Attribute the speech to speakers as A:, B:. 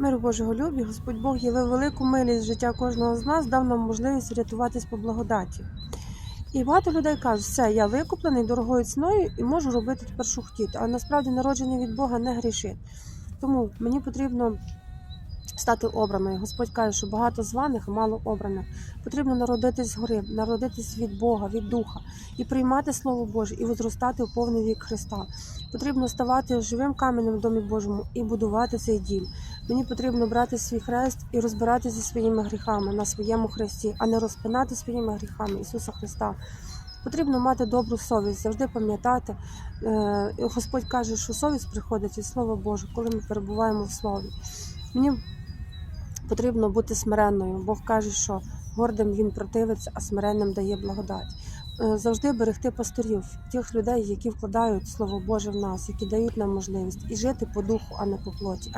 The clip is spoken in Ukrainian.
A: Миру Божого любі, Господь Бог явив велику милість життя кожного з нас, дав нам можливість рятуватись по благодаті. І багато людей кажуть, все, я викуплений дорогою ціною і можу робити тепер, що хотіти. А насправді народжений від Бога не грішить. Тому мені потрібно стати обраною. Господь каже, що багато званих, мало обраних. Потрібно народитись згори, народитись від Бога, від Духа і приймати Слово Боже, і возростати у повний вік Христа. Потрібно ставати живим каменем в домі Божому і будувати цей дім. Мені потрібно брати свій хрест і розбиратися зі своїми гріхами на своєму хресті, а не розпинати своїми гріхами Ісуса Христа. Потрібно мати добру совість, завжди пам'ятати. Е, Господь каже, що совість приходить від Слова Божого, коли ми перебуваємо в Слові. Мені потрібно бути смиренною. Бог каже, що гордим він противиться, а смиренним дає благодать. Е, Завжди берегти пасторів, тих людей, які вкладають Слово Боже в нас, які дають нам можливість і жити по духу, а не по плоті.